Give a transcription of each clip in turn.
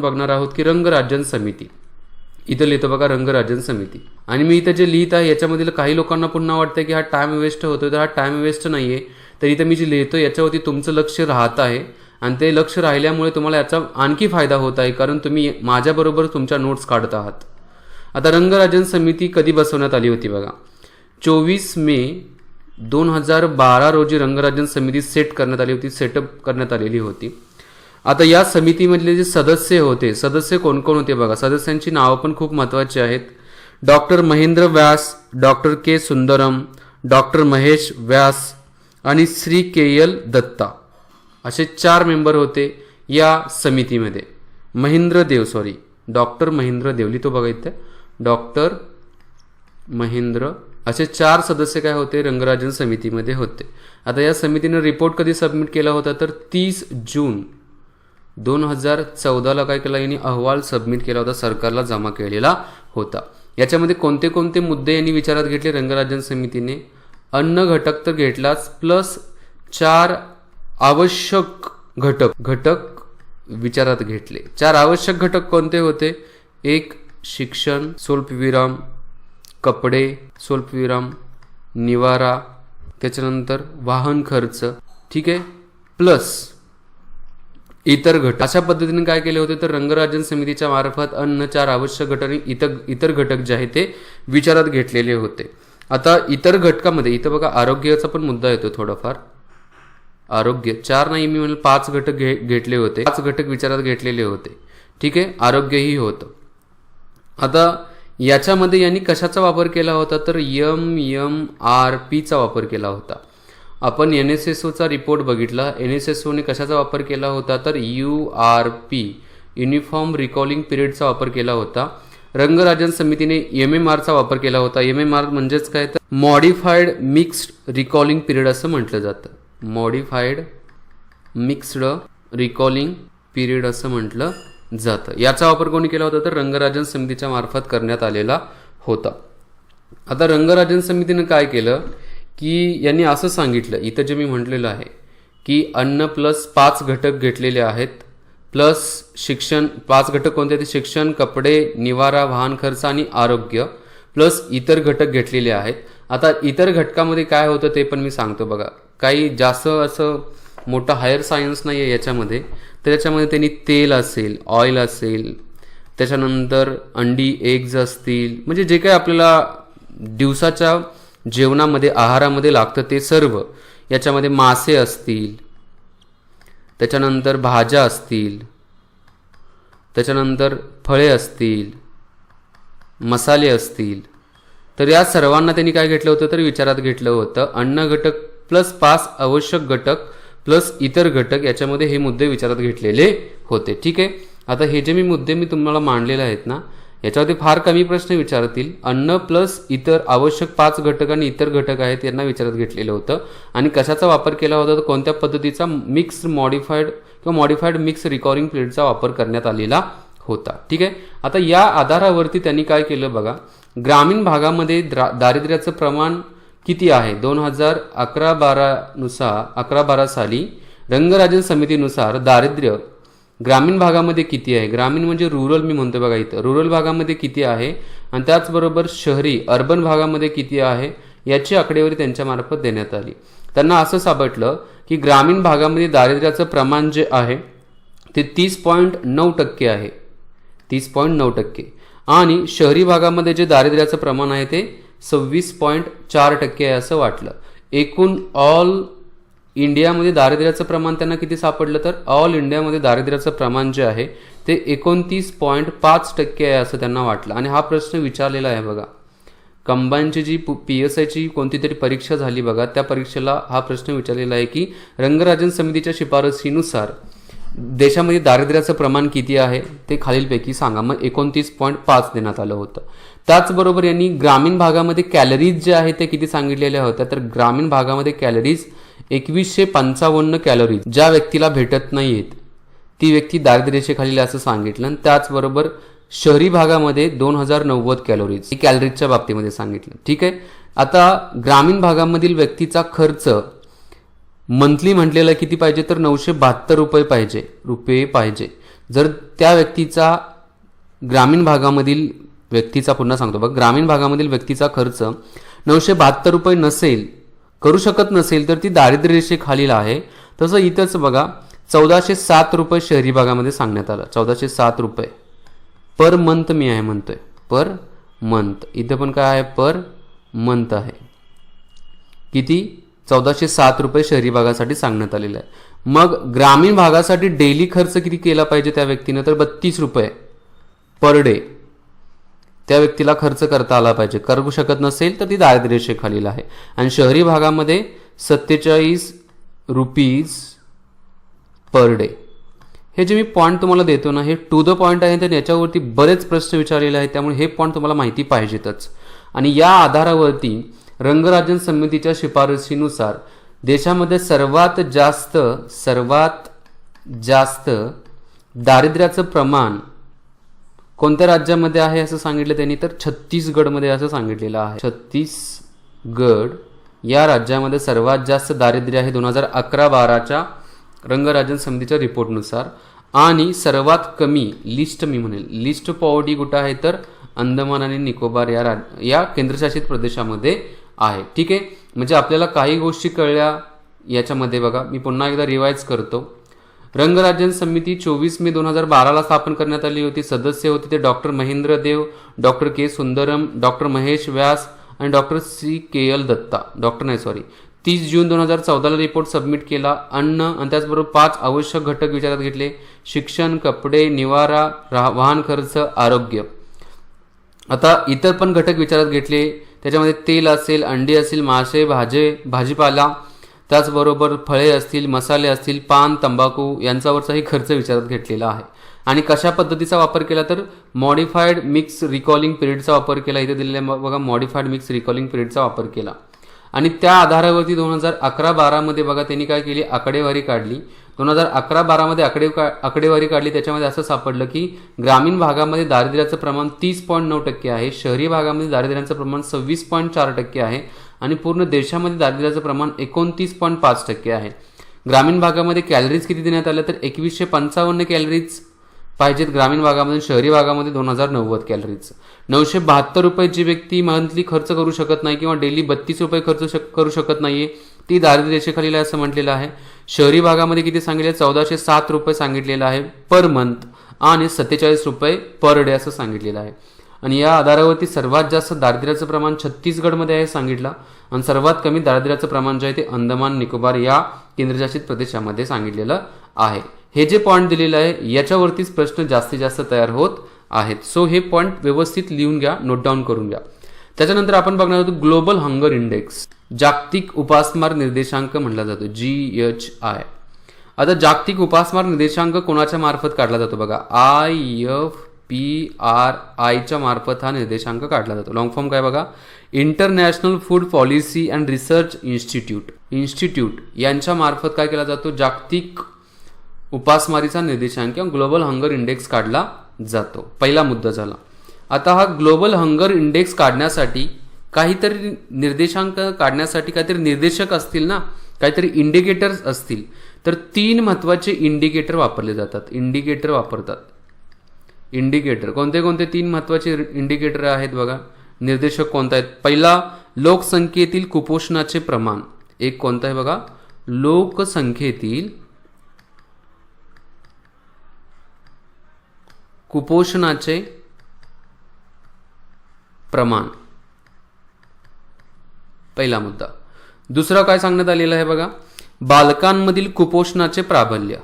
बघणार आहोत की रंगराजन समिती. इथं लिहितो बघा रंगराजन समिती. आणि मी इथं जे लिहित आहे याच्यामधील काही लोकांना पुन्हा वाटतं की हा टाइम वेस्ट होतोय तर हा टाइम वेस्ट नाही आहे तर इथं मी जे लिहितो याच्यावरती तुमचं लक्ष राहत आहे. आणि ते लक्ष राहिल्यामुळे तुम्हाला याचा आणखी फायदा होत आहे कारण तुम्ही माझ्याबरोबर तुमच्या नोट्स काढत आहात. आता रंगराजन समिती कधी बसवण्यात आली होती बघा. चोवीस मे दोन हजार बारा रोजी रंगराजन समिती सेट करण्यात आली होती सेटअप करण्यात आलेली होती. आता या समितीमधले जे सदस्य होते सदस्य कोण कोण होते बघा. सदस्यांची नावं पण खूप महत्त्वाची आहेत. Doctor Mahendra Vyas doctor K Sundaram doctor Mahesh Vyas आणि श्री के एल दत्ता असे चार मेंबर होते या समितीमध्ये. Mahendra Dev sorry doctor Mahendra Dev. लिहितो बघा इथे. डॉक्टर महेंद्र असे चार सदस्य काय होते? रंगराजन समितीमध्ये होते. आता या समितीनं रिपोर्ट कधी सबमिट केला होता? तर तीस जून. दोन हजार चौदाला काय केला? यांनी अहवाल सबमिट केला होता सरकारला जमा केलेला होता. याच्यामध्ये कोणते कोणते मुद्दे यांनी विचारात घेतले? रंगराजन समितीने. अन्न घटक तर घेतलाच प्लस चार आवश्यक घटक घटक विचारात घेतले. चार आवश्यक घटक कोणते होते? एक शिक्षण स्वल्पविराम कपडे स्वल्पविराम निवारा त्याच्यानंतर वाहन खर्च. ठीक आहे? प्लस इतर घटक. अशा पद्धतीने काय केले होते तर रंगराजन समितीच्या मार्फत अन्न चार आवश्यक घटक आणि इतर इतर घटक जे आहे ते विचारात घेतलेले होते. आता इतर घटकामध्ये इथं बघा आरोग्याचा पण मुद्दा येतो थोडाफार. आरोग्य चार नाही मी म्हणलं पाच घटक घे घेतले होते. पाच घटक विचारात घेतलेले होते. ठीक आहे? आरोग्यही होतं. आता याच्यामध्ये यांनी कशाचा वापर केला होता? तर यम यम आर पीचा वापर केला होता. आपण एन एस एस ओचा रिपोर्ट बघितला. एन एस एस ओने कशाचा वापर केला होता? तर U R P uniform recalling पिरियडचा वापर केला होता. रंगराजन समितीने एम एम आरचा वापर केला होता. एम एम आर म्हणजेच काय? तर मॉडिफाईड मिक्स्ड रिकॉलिंग पिरियड असं म्हटलं जातं. मॉडिफाईड मिक्स्ड रिकॉलिंग पिरियड असं म्हटलं जातं. याचा वापर कोणी केला होता? तर रंगराजन समितीच्या मार्फत करण्यात आलेला होता. आता रंगराजन समितीनं काय केलं? की यांनी असं सांगितलं इथं जे मी म्हटलेलं आहे की अन्न प्लस पाच घटक घेतलेले आहेत प्लस शिक्षण पाच घटक कोणते ते शिक्षण कपडे निवारा वाहन खर्च आणि आरोग्य प्लस इतर घटक घेतलेले आहेत. आता इतर घटकामध्ये काय होतं ते पण मी सांगतो बघा. काही जास्त असं मोठं हायर सायन्स नाही आहे याच्यामध्ये. तर याच्यामध्ये त्यांनी तेल असेल ऑइल असेल त्याच्यानंतर अंडी एग्ज असतील म्हणजे जे काही आपल्याला दिवसाच्या जेवणामध्ये आहारामध्ये लागतं ते सर्व. याच्यामध्ये मासे असतील त्याच्यानंतर भाज्या असतील त्याच्यानंतर फळे असतील मसाले असतील. तर या सर्वांना त्यांनी काय घेतलं होतं तर विचारात घेतलं होतं अन्न घटक प्लस पाच आवश्यक घटक प्लस इतर घटक याच्यामध्ये हे मुद्दे विचारात घेतलेले होते. ठीक आहे? आता हे जे मी मुद्दे मी तुम्हाला मांडलेले आहेत ना याच्यावरती फार कमी प्रश्न विचारतील. अन्न प्लस इतर आवश्यक पाच घटक आणि इतर घटक आहेत यांना विचारात घेतलेलं होतं. आणि कशाचा वापर केला होता? तर कोणत्या पद्धतीचा मिक्स मॉडिफाईड किंवा मॉडिफाईड मिक्स रिकॉर्डिंग प्लेटचा वापर करण्यात आलेला होता? ठीक आहे? आता या आधारावरती त्यांनी काय केलं बघा? ग्रामीण भागामध्ये द्रा दारिद्र्याचं प्रमाण किती आहे? दोन हजार अकरा बारानुसार अकरा बारा साली रंगराजन समितीनुसार दारिद्र्य ग्रामीण भागामध्ये किती आहे? ग्रामीण म्हणजे रुरल मी म्हणतो बघा इथं. रुरल भागामध्ये किती आहे? आणि त्याचबरोबर शहरी अर्बन भागामध्ये किती आहे? याची आकडेवारी त्यांच्यामार्फत देण्यात आली. त्यांना असं सापडलं की ग्रामीण भागामध्ये दारिद्र्याचं प्रमाण जे आहे ते तीस पॉईंट नऊ टक्के आहे. तीस पॉईंट नऊ टक्के. आणि शहरी भागामध्ये जे दारिद्र्याचं प्रमाण आहे ते सव्वीस पॉईंट चार टक्के आहे असं वाटलं. एकूण ऑल इंडियामध्ये दारिद्र्याचं प्रमाण त्यांना किती सापडलं तर? ऑल इंडियामध्ये दारिद्र्याचं प्रमाण जे आहे ते एकोणतीस पॉईंट पाच टक्के आहे असं त्यांना वाटलं. आणि हा प्रश्न विचारलेला आहे बघा. कंबाईनची जी पी एस आयची कोणती तरी परीक्षा झाली बघा त्या परीक्षेला हा प्रश्न विचारलेला आहे की रंगराजन समितीच्या शिफारसीनुसार देशामध्ये दारिद्र्याचं प्रमाण किती आहे ते खालीलपैकी सांगा. मग एकोणतीस पॉईंट पाच देण्यात आलं होतं. त्याचबरोबर यांनी ग्रामीण भागामध्ये कॅलरीज जे आहे ते किती सांगितलेल्या होत्या तर ग्रामीण भागामध्ये कॅलरीज एकवीसशे पंचावन्न कॅलरीज ज्या व्यक्तीला भेटत नाहीत ती व्यक्ती दारिद्र्यरेषेखालील असं सांगितलं आणि त्याचबरोबर शहरी भागामध्ये दोन हजार नव्वद कॅलोरीज ही कॅलरीजच्या बाबतीमध्ये सांगितलं. ठीक आहे? आता ग्रामीण भागामधील व्यक्तीचा खर्च मंथली म्हटलेला किती पाहिजे? तर नऊशे बहात्तर रुपये पाहिजे रुपये पाहिजे. जर त्या व्यक्तीचा ग्रामीण भागामधील व्यक्तीचा पुन्हा सांगतो बघ ग्रामीण भागामधील व्यक्तीचा खर्च नऊशे बहात्तर रुपये नसेल करू शकत नसेल तर ती दारिद्र्य रेषेखालील आहे. तसं इथंच बघा चौदाशे सात रुपये शहरी भागामध्ये सांगण्यात आलं. चौदाशे सात रुपये. पर मंथ मी आहे म्हणतोय. Per month. इथं पण काय आहे? पर मंथ आहे. किती? चौदाशे सात रुपये शहरी भागासाठी सांगण्यात आलेलं आहे. मग ग्रामीण भागासाठी डेली खर्च किती केला पाहिजे त्या व्यक्तीनं? तर बत्तीस रुपये. पर डे त्या व्यक्तीला खर्च करता आला पाहिजे. करू शकत नसेल तर ती दारिद्र्यरेषेखालील आहे. आणि शहरी भागामध्ये सत्तेचाळीस रुपीज पर डे. हे जे मी पॉईंट तुम्हाला देतो ना हे टू द पॉईंट आहे. तर याच्यावरती बरेच प्रश्न विचारलेले आहेत. त्यामुळे हे पॉईंट तुम्हाला माहिती पाहिजेतच. आणि या आधारावरती रंगराजन समितीच्या शिफारशीनुसार देशामध्ये सर्वात जास्त सर्वात जास्त दारिद्र्याचं प्रमाण कोणत्या राज्यामध्ये आहे असं सांगितलं त्यांनी? तर छत्तीसगडमध्ये असं सांगितलेलं आहे. छत्तीसगड या राज्यामध्ये सर्वात जास्त दारिद्र्य आहे दोन हजार अकरा बाराच्या रंगराजन समितीच्या रिपोर्टनुसार. आणि सर्वात कमी लिस्ट मी म्हणेल लिस्ट पॉवर्टी कुठं आहे तर अंदमान आणि निकोबार या राज या केंद्रशासित प्रदेशामध्ये आहे. ठीक आहे? म्हणजे आपल्याला काही गोष्टी कळल्या याच्यामध्ये बघा. मी पुन्हा एकदा रिवाईज करतो. रंगराजन समिती चोवीस मे दोन हजार बाराला स्थापन करण्यात आली होती. सदस्य होते ते doctor Mahendra Dev doctor K Sundaram doctor Mahesh Vyas आणि doctor C K L Datta. Doctor नाही सॉरी तीस जून दोन हजार चौदाला रिपोर्ट सबमिट केला. अन्न आणि त्याचबरोबर पाच आवश्यक घटक विचारात घेतले. शिक्षण कपडे निवारा राह वाहन खर्च आरोग्य. आता इतर पण घटक विचारात घेतले. त्याच्यामध्ये तेल असेल अंडी असेल मासे भाजे भाजीपाला त्याचबरोबर फळे असतील मसाले असतील पान तंबाखू यांच्यावरचाही खर्च विचारात घेतलेला आहे. आणि कशा पद्धतीचा वापर केला तर मॉडिफाईड मिक्स रिकॉलिंग पिरियडचा वापर केला. इथे दिलेल्या बघा मॉडिफाईड मिक्स रिकॉलिंग पिरियडचा वापर केला. आणि त्या आधारावरती दोन हजार अकरा बारामध्ये बघा त्यांनी काय केली? आकडेवारी काढली. दोन हजार अकरा बारामध्ये आकडे आकडेवारी काढली. त्याच्यामध्ये असं सापडलं की ग्रामीण भागामध्ये दारिद्र्याचं प्रमाण तीस पॉईंट नऊ टक्के आहे. शहरी भागामध्ये दारिद्र्याचं प्रमाण सव्वीस पॉईंट चार टक्के आहे आणि पूर्ण देशामध्ये दारिद्र्याचं प्रमाण एकोणतीस पॉईंट पाच टक्के आहे. ग्रामीण भागामध्ये कॅलरीज किती देण्यात आल्या तर एकवीसशे पंचावन्न कॅलरीज पाहिजेत. ग्रामीण भागामध्ये शहरी भागामध्ये दोन हजार नव्वद कॅलरीज नऊशे बहात्तर रुपये जी व्यक्ती मंथली खर्च करू शकत नाही किंवा डेली बत्तीस रुपये खर्च शक करू शकत नाहीये ती दारिद्र्य रेषेखालील आहे असं म्हटलेलं आहे. शहरी भागामध्ये किती सांगितले? चौदाशे सात रुपये सांगितलेलं आहे पर मंथ आणि सत्तेचाळीस रुपये पर डे असं सांगितलेलं आहे. आणि या आधारावरती सर्वात जास्त दारिद्र्याचं प्रमाण छत्तीसगडमध्ये आहे सांगितलं. आणि सर्वात कमी दारिद्र्याचं प्रमाण जे आहे ते अंदमान निकोबार या केंद्रशासित प्रदेशामध्ये सांगितलेलं आहे. हे जे पॉईंट दिलेलं आहे याच्यावरतीच प्रश्न जास्तीत जास्त तयार होत आहेत. सो हे पॉईंट व्यवस्थित लिहून घ्या नोट डाऊन करून घ्या. त्याच्यानंतर आपण बघणार आहोत ग्लोबल हंगर इंडेक्स. जागतिक उपासमार निर्देशांक म्हटला जातो जी एच आय. आता जागतिक उपासमार निर्देशांक कोणाच्या मार्फत काढला जातो बघा? आय एफ पी आर आयच्या मार्फत हा निर्देशांक काढला जातो. लॉंग फॉर्म काय बघा? International food policy and research institute institute यांच्या मार्फत काय केला जातो? जागतिक उपासमारीचा निर्देशांक किंवा ग्लोबल हंगर इंडेक्स काढला जातो. पहिला मुद्दा झाला. आता हा ग्लोबल हंगर इंडेक्स काढण्यासाठी काहीतरी निर्देशांक काढण्यासाठी काहीतरी निर्देशक असतील ना काहीतरी इंडिकेटर्स असतील तर तीन महत्त्वाचे इंडिकेटर वापरले जातात. इंडिकेटर वापरतात. इंडिकेटर. कोणते कोणते तीन महत्त्वाचे इंडिकेटर आहेत बघा? निर्देशक कोणता आहेत? पहिला लोकसंख्येतील कुपोषणाचे प्रमाण. एक कोणता आहे बघा? लोकसंख्येतील कुपोषणाचे प्रमाण. पहिला मुद्दा. दुसरा काय सांगण्यात आलेला आहे बघा? बालकांमधील कुपोषणाचे प्राबल्य.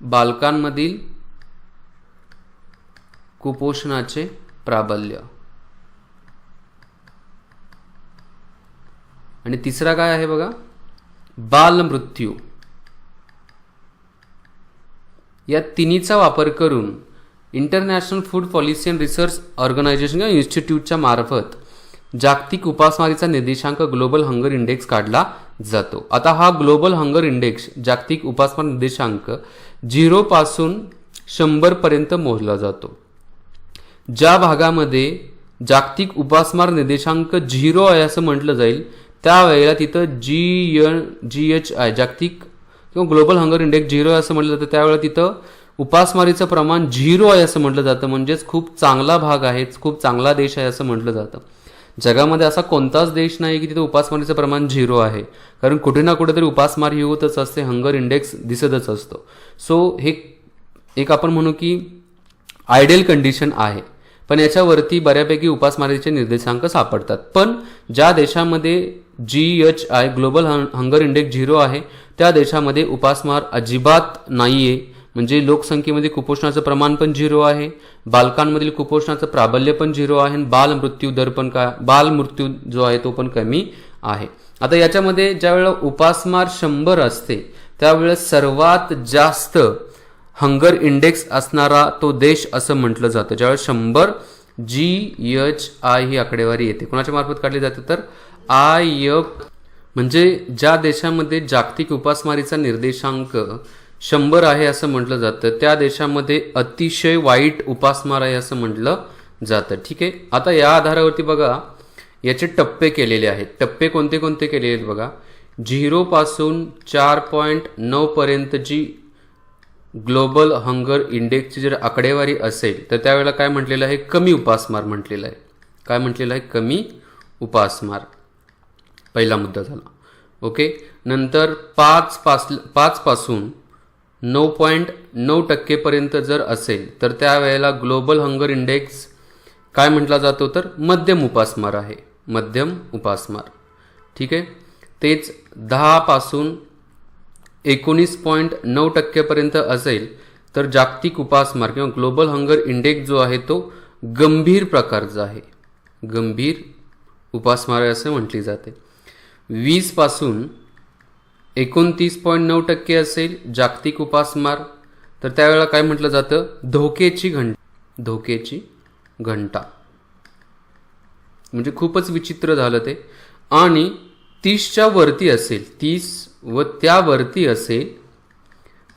बालकांमधील कुपोषणाचे प्राबल्य. आणि तिसरा काय आहे बघा? बालमृत्यू. या तिन्हीचा वापर करून international food policy and research organisation किंवा इन्स्टिट्यूटच्या मार्फत जागतिक उपासमारीचा निर्देशांक ग्लोबल हंगर इंडेक्स काढला जातो. आता हा ग्लोबल हंगर इंडेक्स जागतिक उपासमार निर्देशांक झिरोपासून शंभरपर्यंत मोजला जातो. ज्या भागामध्ये जागतिक उपासमार निर्देशांक झिरो आहे असं म्हटलं जाईल त्यावेळेला तिथं G N G H I जागतिक किंवा ग्लोबल हंगर इंडेक्स झिरो आहे असं म्हटलं जातं. त्यावेळेला तिथं उपासमारीचं प्रमाण झिरो आहे असं म्हटलं जातं. म्हणजेच खूप चांगला भाग आहे खूप चांगला देश आहे असं म्हटलं जातं. जगामध्ये असा कोणताच देश नाही की तिथे उपासमारीचं प्रमाण झिरो आहे. कारण कुठे ना कुठेतरी उपासमारी होतच असते हंगर इंडेक्स दिसतच असतो. सो हे एक आपण म्हणू की आयडियल कंडिशन आहे. पण याच्यावरती बऱ्यापैकी उपासमारीचे निर्देशांक सापडतात. पण ज्या देशामध्ये G H I global hunger index zero आहे त्या देशामध्ये उपासमार अजिबात नाहीये. म्हणजे लोकसंख्येमध्ये कुपोषणाचं प्रमाण पण झिरो आहे. बालकांमधील कुपोषणाचं प्राबल्य पण झिरो आहे. आणि बाल मृत्यू दर पण का बाल मृत्यू जो आहे तो पण कमी आहे. आता याच्यामध्ये ज्यावेळेला उपासमार शंभर असते त्यावेळेस सर्वात जास्त हंगर इंडेक्स असणारा तो देश असं म्हटलं जातं. ज्यावेळेस शंभर जी एच आय ही आकडेवारी येते. कोणाच्या मार्फत काढली जाते तर? आय एफ म्हणजे ज्या देशामध्ये जागतिक उपासमारीचा निर्देशांक शंभर आहे असं म्हटलं जातं त्या देशामध्ये अतिशय वाईट उपासमार आहे असं म्हटलं जातं. ठीक आहे? आता या आधारावरती बघा याचे टप्पे केलेले आहेत. टप्पे कोणते कोणते केलेले आहेत बघा? झिरोपासून चार पॉईंट नऊपर्यंतची जी ग्लोबल हंगर इंडेक्सची जर आकडेवारी असेल तर त्यावेळेला काय म्हटलेलं आहे? कमी उपासमार म्हटलेलं आहे. काय म्हटलेलं आहे? कमी उपासमार. पहिला मुद्दा झाला. ओके नंतर पाच पास पाचपासून नऊ पॉईंट नऊ टक्केपर्यंत जर असेल तर त्यावेळेला ग्लोबल हंगर इंडेक्स काय म्हटला जातो? तर मध्यम उपासमार आहे. मध्यम उपासमार ठीक आहे? तेच दहापासून एकोणीस पॉईंट नऊ टक्केपर्यंत असेल तर जागतिक उपासमार किंवा ग्लोबल हंगर इंडेक्स जो आहे तो गंभीर प्रकारचा आहे. गंभीर उपासमार असे म्हटली जाते. वीसपासून एकोणतीस पॉईंट नऊ टक्के असेल जागतिक उपासमार तर त्यावेळेला काय म्हटलं जातं? धोकेची घंट धोकेची घंटा. म्हणजे खूपच विचित्र झालं ते. आणि तीसच्या वरती असेल तीस व त्यावरती असेल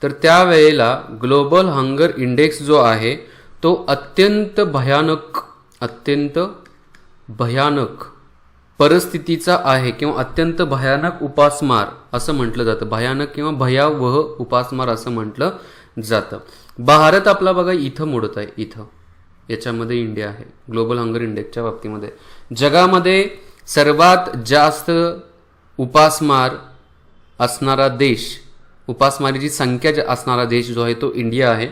तर त्यावेळेला ग्लोबल हंगर इंडेक्स जो आहे तो अत्यंत भयानक अत्यंत भयानक परिस्थितीचा आहे किंवा अत्यंत भयानक उपासमार असं म्हटलं जातं. भयानक किंवा भयावह उपासमार असं म्हटलं जातं. भारत आपला बघा इथं मोडत आहे इथं. याच्यामध्ये इंडिया आहे. ग्लोबल हंगर इंडेक्सच्या बाबतीमध्ये. जगामध्ये सर्वात जास्त उपासमार असणारा देश उपासमारीची संख्या असणारा देश जो आहे तो इंडिया आहे.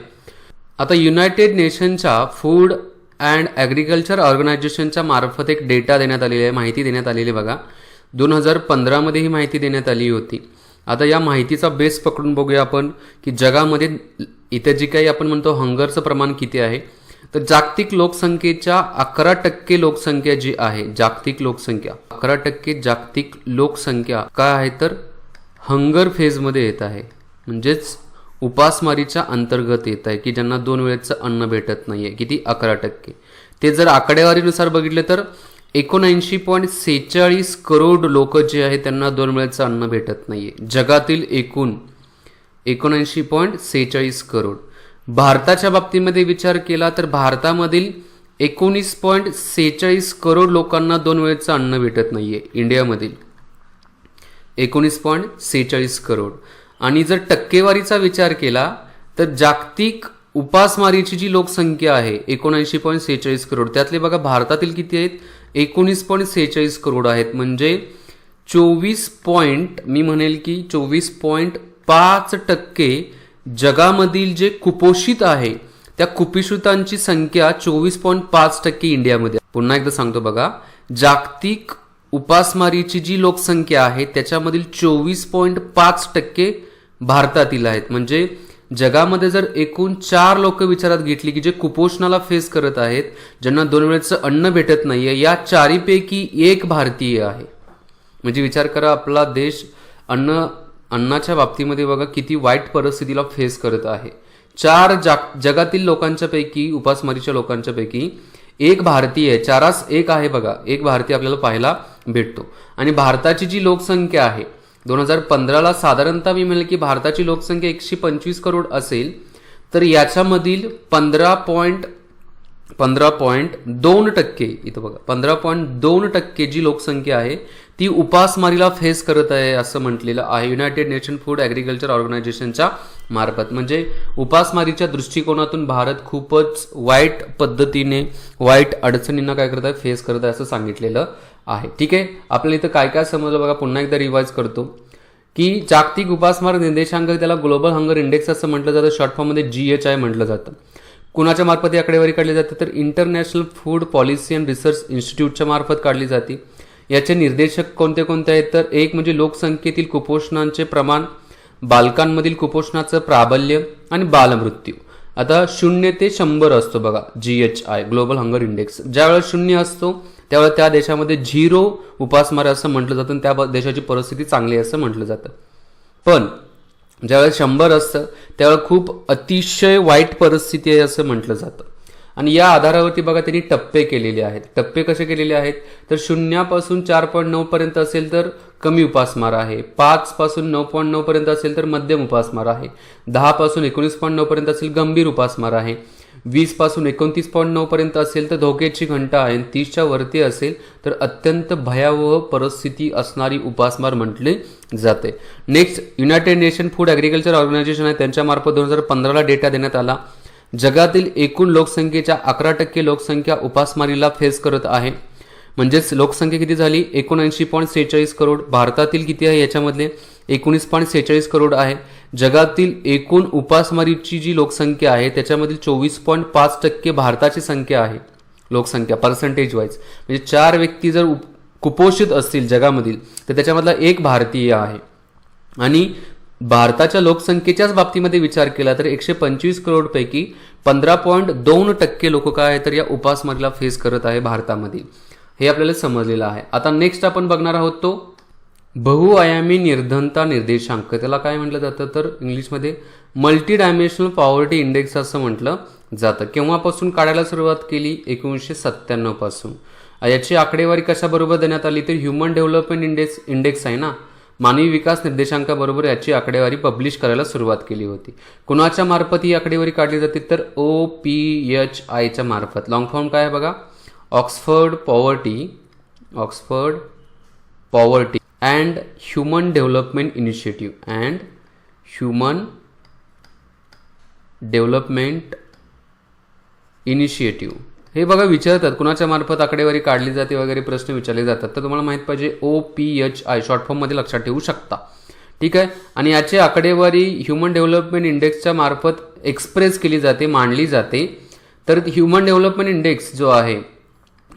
आता युनायटेड नेशनच्या फूड अँड ॲग्रिकल्चर ऑर्गनायझेशनच्या मार्फत एक डेटा देण्यात आलेली आहे. माहिती देण्यात आलेली बघा. दोन हजार पंधरामध्ये ही माहिती देण्यात आली होती. आता या माहितीचा बेस पकडून बघूया आपण की जगामध्ये इथे जी काही आपण म्हणतो हंगरचं प्रमाण किती आहे तर जागतिक लोकसंख्येच्या अकरा टक्के लोकसंख्या जी आहे जागतिक लोकसंख्या अकरा टक्के जागतिक लोकसंख्या काय आहे तर हंगर फेजमध्ये येत आहे. म्हणजेच उपासमारीच्या अंतर्गत येत आहे की ज्यांना दोन वेळेचं अन्न भेटत नाहीये किती अकरा टक्के. ते जर आकडेवारीनुसार बघितले तर एकोणऐंशी पॉईंट सेहेचाळीस करोड लोक जे आहे त्यांना दोन वेळेचं अन्न भेटत नाहीये. जगातील एकूण एकोणऐंशी पॉईंट सेहेचाळीस करोड. भारताच्या बाबतीमध्ये विचार केला तर भारतामधील एकोणीस पॉईंट सेहेचाळीस करोड लोकांना दोन वेळेचं अन्न भेटत नाहीये इंडियामधील. एकोणीस पॉईंट सेहेचाळीस करोड. आणि जर टक्केवारीचा विचार केला तर जागतिक उपासमारीची जी लोकसंख्या आहे एकोणऐंशी पॉईंट सेहेचाळीस करोड. त्यातले बघा भारतातील किती आहेत? एकोणीस पॉईंट सेहेचाळीस करोड आहेत. म्हणजे चोवीस पॉईंट मी म्हणेल की चोवीस पॉईंट पाच टक्के जगामधील जे कुपोषित आहे त्या कुपिषितांची संख्या चोवीस पॉईंट पाच टक्के इंडियामध्ये पुन्हा एकदा सांगतो बघा जागतिक उपासमारीची जी लोकसंख्या आहे त्याच्यामधील चोवीस पॉईंट पाच टक्के भारतातील आहेत. म्हणजे जगामध्ये जर एकूण चार लोक विचारात घेतली की जे कुपोषणाला फेस करत आहेत ज्यांना दोन वेळेचं अन्न भेटत नाहीये या चारीपैकी एक भारतीय आहे. म्हणजे विचार करा आपला देश अन्न अन्नाच्या बाबतीमध्ये बघा किती वाईट परिस्थितीला फेस करत आहे. चार जाग जगातील लोकांच्या पैकी उपासमारीच्या लोकांच्या पैकी एक भारतीय चारास एक आहे बघा. एक भारतीय आपल्याला पाहायला भेटतो. आणि भारताची जी लोकसंख्या आहे दोन हजार पंधराला साधारणतः मी म्हणेल की भारताची लोकसंख्या एकशे पंचवीस करोड असेल तर याच्यामधील पंधरा पॉईंट पंधरा पॉईंट दोन टक्के इथं बघा पंधरा पॉईंट दोन टक्के जी लोकसंख्या आहे ती उपासमारीला फेस करत आहे असं म्हटलेलं आहे. युनायटेड नेशन फूड ॲग्रिकल्चर ऑर्गनायझेशनच्या मार्फत. म्हणजे उपासमारीच्या दृष्टिकोनातून भारत खूपच वाईट पद्धतीने वाईट अडचणींना काय करत आहे फेस करत आहे असं सांगितलेलं आहे. ठीक आहे? आपल्याला इथं काय काय समजलं बघा पुन्हा एकदा रिवाइज करतो. की जागतिक उपासमार निर्देशांक त्याला ग्लोबल हंगर इंडेक्स असं म्हटलं जातं शॉर्ट फॉर्ममध्ये जी एच आय म्हटलं जातं. कुणाच्या मार्फत ही आकडेवारी काढली जाते? तर international food policy and research इन्स्टिट्यूटच्या मार्फत काढली जाते. याचे निर्देशक कोणते कोणते आहेत? तर एक म्हणजे लोकसंख्येतील कुपोषणांचे प्रमाण बालकांमधील कुपोषणाचं प्राबल्य आणि बालमृत्यू. आता शून्य ते शंभर असतो बघा G H I global hunger index ज्यावेळेस शून्य असतो त्यावेळेस त्या देशामध्ये झिरो उपासमार असं म्हटलं जातं आणि त्या देशाची परिस्थिती चांगली आहे असं म्हटलं जातं. पण ज्यावेळेस शंभर असतं त्यावेळेस खूप अतिशय वाईट परिस्थिती आहे असं म्हटलं जातं. आणि या आधारावरती बघा त्यांनी टप्पे केलेले आहेत. टप्पे कसे केलेले आहेत? तर शून्यापासून चार पॉईंट नऊ पर्यंत असेल तर कमी उपासमार आहे. पाच पासून नऊ पॉईंट नऊ पर्यंत असेल तर मध्यम उपासमार आहे. दहा पासून एकोणीस पॉईंट नऊ पर्यंत असेल गंभीर उपासमार आहे. वीसपासून एकोणतीस पॉईंट नऊ पर्यंत असेल तर धोक्याची घंटा आहे. तीसच्या वरती असेल तर अत्यंत भयावह परिस्थिती असणारी उपासमार म्हटले जाते. Next united nation food agriculture organisation आहे. त्यांच्यामार्फत दोन हजार पंधराला डेटा देण्यात आला. जगातील एकूण लोकसंख्येच्या अकरा टक्के लोकसंख्या उपासमारीला फेस करत आहे. म्हणजेच लोकसंख्या किती झाली? एकोणऐंशी पॉईंट सेहेचाळीस करोड. भारतातील किती आहे याच्यामधले? एकोणीस पॉईंट सेहेचाळीस करोड आहे. जगातील एकूण उपासमारीची जी लोकसंख्या आहे त्याच्यामधील चोवीस पॉईंट पाच टक्के भारताची संख्या आहे. लोकसंख्या पर्सेंटेज वाईज म्हणजे चार व्यक्ती जर उप- कुपोषित असतील जगामधील तर त्याच्यामधला एक भारतीय आहे. आणि भारताच्या लोकसंख्येच्याच बाबतीमध्ये विचार केला तर एकशे पंचवीस करोडपैकी पंधरा पॉईंट दोन टक्के लोक काय आहे तर या उपासमारीला फेस करत आहे भारतामध्ये. हे आपल्याला समजलेलं आहे. आता नेक्स्ट आपण बघणार आहोत तो बहुआयामी निर्धनता निर्देशांक. त्याला काय म्हटलं जातं? तर इंग्लिशमध्ये मल्टी डायमेन्शनल पॉवर्टी इंडेक्स असं म्हटलं जातं. केव्हापासून काढायला सुरुवात केली? एकोणीसशे सत्त्याण्णवपासून याची आकडेवारी कशाबरोबर देण्यात आली? तर ह्युमन डेव्हलपमेंट इंडेक्स इंडेक्स आहे ना? मानवी विकास निर्देशांकाबरोबर याची आकडेवारी पब्लिश करायला सुरुवात केली होती. कुणाच्या मार्फत ही आकडेवारी काढली जाते? तर ओ पी एच आयच्या मार्फत. लॉंग फॉर्म काय आहे बघा? Oxford poverty Oxford poverty and human development initiative and human development initiative हे बघा विचारतात. कुणाच्या मार्फत आकडेवारी काढली जाते वगैरे प्रश्न विचारले जातात. तर तुम्हाला माहीत पाहिजे O P H I short फॉर्ममध्ये लक्षात ठेवू शकता. ठीक आहे? आणि याची आकडेवारी ह्युमन डेव्हलपमेंट इंडेक्सच्या मार्फत एक्सप्रेस केली जाते मांडली जाते. तर ह्युमन डेव्हलपमेंट इंडेक्स जो आहे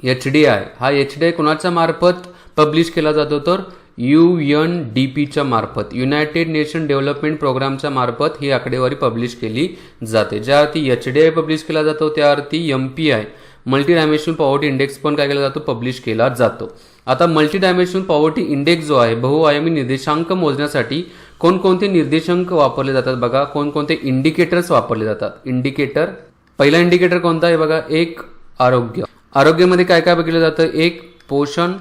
एच डी आय हा एच डी आय कोणाच्या मार्फत पब्लिश केला जातो? तर यू एन डी पीच्या मार्फत युनायटेड नेशन डेव्हलपमेंट प्रोग्रामच्या मार्फत ही आकडेवारी पब्लिश केली जाते. ज्यावरती एच डी आय पब्लिश केला जातो त्यावरती M P I multidimensional poverty index पण काय केला जातो? पब्लिश केला जातो. आता मल्टी डायमेन्शनल पॉवर्टी इंडेक्स जो आहे बहुआयामी निर्देशांक मोजण्यासाठी कोणकोणते निर्देशांक वापरले जातात बघा? कोणकोणते इंडिकेटर्स वापरले जातात? इंडिकेटर पहिला इंडिकेटर कोणता आहे बघा? एक आरोग्य. आरोग्यामध्ये काय काय बघितलं जातं? एक पोषण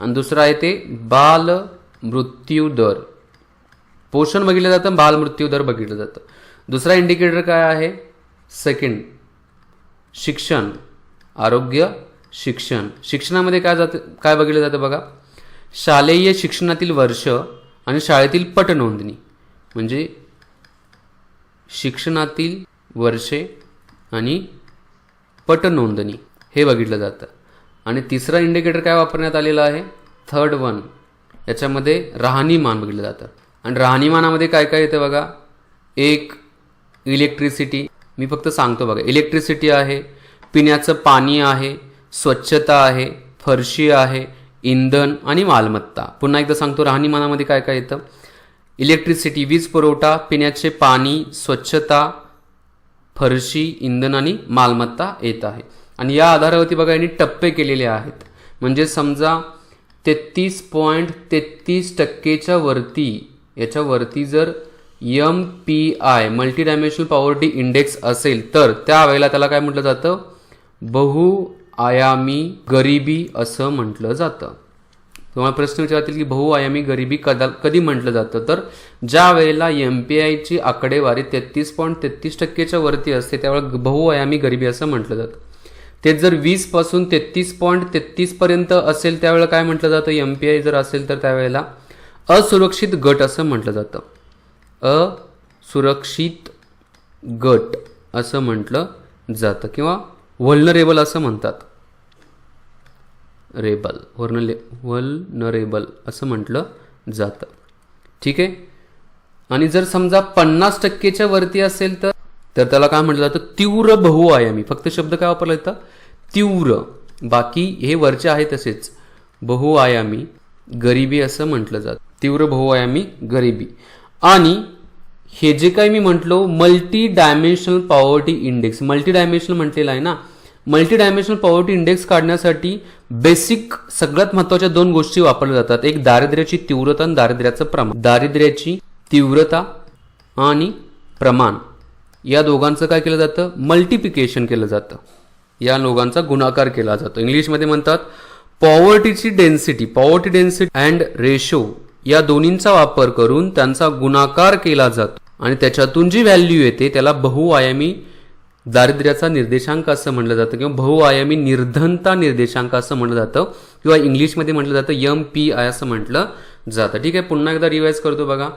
आणि दुसरं आहे ते बाल मृत्यू दर. पोषण बघितलं जातं बाल मृत्यू दर बघितलं जातं. दुसरा इंडिकेटर काय आहे? सेकंड शिक्षण आरोग्य शिक्षण. शिक्षणामध्ये काय जातं काय बघितलं जातं बघा? शालेय शिक्षणातील वर्ष आणि शाळेतील पटनोंदणी म्हणजे शिक्षणातील वर्षे आणि पटनोंदणी हे बघितलं जातं. आणि तिसरा इंडिकेटर काय वापरण्यात आलेला आहे? थर्ड वन याच्यामध्ये राहणीमान बघितलं जातं. आणि राहणीमानामध्ये काय काय येतं बघा? एक इलेक्ट्रिसिटी मी फक्त सांगतो बघा इलेक्ट्रिसिटी आहे पिण्याचं पाणी आहे स्वच्छता आहे फरशी आहे इंधन आणि मालमत्ता. पुन्हा एकदा सांगतो राहणीमानामध्ये काय काय येतं? इलेक्ट्रिसिटी वीज पुरवठा पिण्याचे पाणी स्वच्छता फरशी इंधन आणि मालमत्ता येत आहे. आणि या आधारावरती बघा यांनी टप्पे केलेले आहेत. म्हणजे समजा तेहतीस पॉईंट तेहतीस टक्केच्या वरती याच्यावरती जर M P I multidimensional poverty index असेल तर त्यावेळेला त्याला काय म्हटलं जातं? बहुआयामी गरिबी असं म्हटलं जातं. तुम्हाला प्रश्न विचारतील की बहुआयामी गरिबी कदा कधी म्हटलं जातं? तर ज्या वेळेला एम पी आयची आकडेवारी तेहतीस पॉईंट तेहतीस टक्केच्या वरती असते त्यावेळेला बहुआयामी गरिबी असं म्हटलं जातं. तेच जर वीसपासून तेहतीस पॉईंट तेहतीस पर्यंत असेल त्यावेळेला काय म्हटलं जातं? एम पी आय जर असेल तर त्यावेळेला असुरक्षित गट असं म्हटलं जातं. असुरक्षित गट असं म्हटलं जातं किंवा व्हल्नरेबल असं म्हणतात. रेबल वर्नले वल्नरेबल असं म्हटलं जातं. ठीक आहे? आणि जर समजा पन्नास टक्केच्या वरती असेल तर तर त्याला काय म्हटलं जातं? तीव्र बहुआयामी. फक्त शब्द काय वापरला येतं तीव्र. बाकी हे वरचे आहे तसेच. बहुआयामी गरिबी असं म्हटलं जातं. तीव्र बहुआयामी गरिबी. आणि हे जे काही मी म्हटलो multi dimensional poverty index multi dimensional म्हटलेलं आहे ना. मल्टी डायमेन्शनल पॉवर्टी इंडेक्स काढण्यासाठी बेसिक सगळ्यात महत्त्वाच्या दोन गोष्टी वापरल्या जातात. एक दारिद्र्याची तीव्रता आणि दारिद्र्याचं प्रमाण. दारिद्र्याची तीव्रता आणि प्रमाण. या दोघांचं काय केलं जातं? मल्टिप्लिकेशन केलं जातं. या दोघांचा गुणाकार केला जातो. इंग्लिशमध्ये म्हणतात पॉवर्टीची density poverty density and ratio या दोन्हींचा वापर करून त्यांचा गुणाकार केला जातो. आणि त्याच्यातून जी व्हॅल्यू येते त्याला बहुआयामी दारिद्र्याचा निर्देशांक असं म्हटलं जातं किंवा बहुआयामी निर्धनता निर्देशांक असं म्हटलं जातं किंवा इंग्लिशमध्ये म्हटलं जातं एम पी आय असं म्हटलं जातं. ठीक आहे पुन्हा एकदा रिवाईज करतो बघा.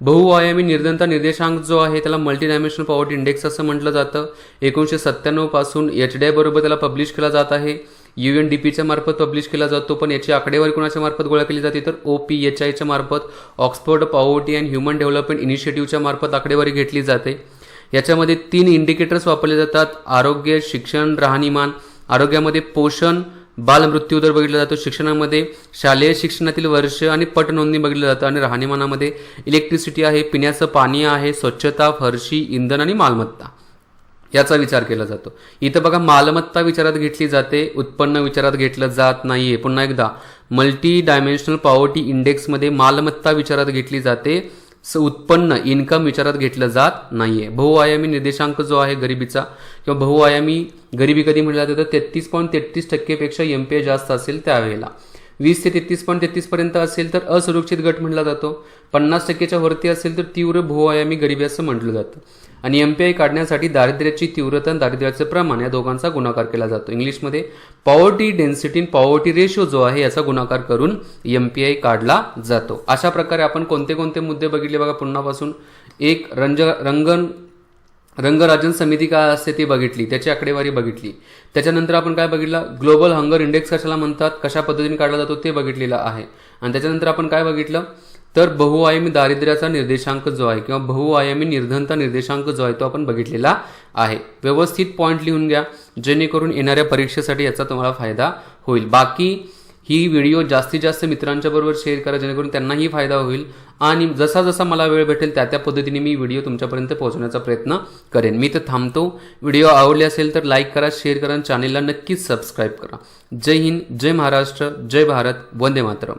बहुआयामी निर्धनता निर्देशांक जो आहे त्याला मल्टी डायमेन्शनल पॉवर्टी इंडेक्स असं म्हटलं जातं. एकोणीसशे सत्त्याण्णवपासून एच डी आय बरोबर त्याला पब्लिश केला जात आहे. यू एन डी पीच्या मार्फत पब्लिश केला जातो पण याची आकडेवारी कोणाच्या मार्फत गोळा केली जाते तर ओ पी एच आयच्या मार्फत Oxford poverty and human development इनिशिएटिव्हच्या मार्फत आकडेवारी घेतली जाते. याच्यामध्ये तीन इंडिकेटर्स वापरले जातात आरोग्य शिक्षण राहणीमान. आरोग्यामध्ये पोषण बालमृत्यू दर बघितला जातो. शिक्षणामध्ये शालेय शिक्षणातील वर्ष आणि पट नोंदणी बघितलं जातं आणि राहणीमानामध्ये इलेक्ट्रिसिटी आहे पिण्याचं पाणी आहे स्वच्छता फरशी इंधन आणि मालमत्ता. याचा विचार केला जातो. इथं बघा मालमत्ता विचारात घेतली जाते उत्पन्न विचारात घेतलं जात नाहीये. पुन्हा एकदा मल्टी डायमेन्शनल पॉवर्टी इंडेक्समध्ये मालमत्ता विचारात घेतली जाते स उत्पन्न इन्कम विचारात घेतलं जात नाहीये. बहुआयामी निर्देशांक जो आहे गरिबीचा किंवा बहुआयामी गरिबी कधी म्हटलं जातं तर तेहतीस पॉईंट तेहतीस टक्केपेक्षा एम पी जास्त असेल त्यावेळेला. वीस ते तेहतीस पॉईंट तेहतीसपर्यंत असेल तर असुरक्षित गट म्हटला जातो. पन्नास टक्केच्या वरती असेल तर तीव्र भूआयामी गरिबी असं म्हटलं जातं. आणि एम पी आय काढण्यासाठी दारिद्र्याची तीव्रता आणि दारिद्र्याचं प्रमाण या दोघांचा गुणाकार केला जातो. इंग्लिशमध्ये पॉवर्टी डेन्सिटी पॉवर्टी रेशो जो आहे याचा गुणाकार करून एम पी आय काढला जातो. अशा प्रकारे आपण कोणते कोणते मुद्दे बघितले बघा पुन्हापासून. एक रंज रंगन रंगराजन समिती काय असते ती बघितली त्याची आकडेवारी बघितली. त्याच्यानंतर आपण काय बघितलं? ग्लोबल हंगर इंडेक्स कशाला म्हणतात कशा पद्धतीने काढला जातो ते बघितलेलं आहे. आणि त्याच्यानंतर आपण काय बघितलं? तर बहुआयामी दारिद्र्याचा निर्देशांक जो आहे किंवा बहुआयामी निर्धनता निर्देशांक जो आहे तो आपण बघितलेला आहे. व्यवस्थित पॉईंट लिहून घ्या जेणेकरून येणाऱ्या परीक्षेसाठी याचा तुम्हाला फायदा होईल. बाकी ही व्हिडिओ जास्तीत जास्त मित्रांच्या बरोबर शेअर करा जेणेकरून त्यांनाही फायदा होईल. आणि जसा जसा मला वेळ भेटेल त्या त्या पद्धतीने मी व्हिडिओ तुमच्यापर्यंत पोहोचवण्याचा प्रयत्न करेन. मी तर थांबतो. व्हिडिओ आवडले असेल तर लाईक करा शेअर करा आणि चॅनेलला नक्कीच सबस्क्राईब करा. जय हिंद जय महाराष्ट्र जय भारत वंदे मातरम.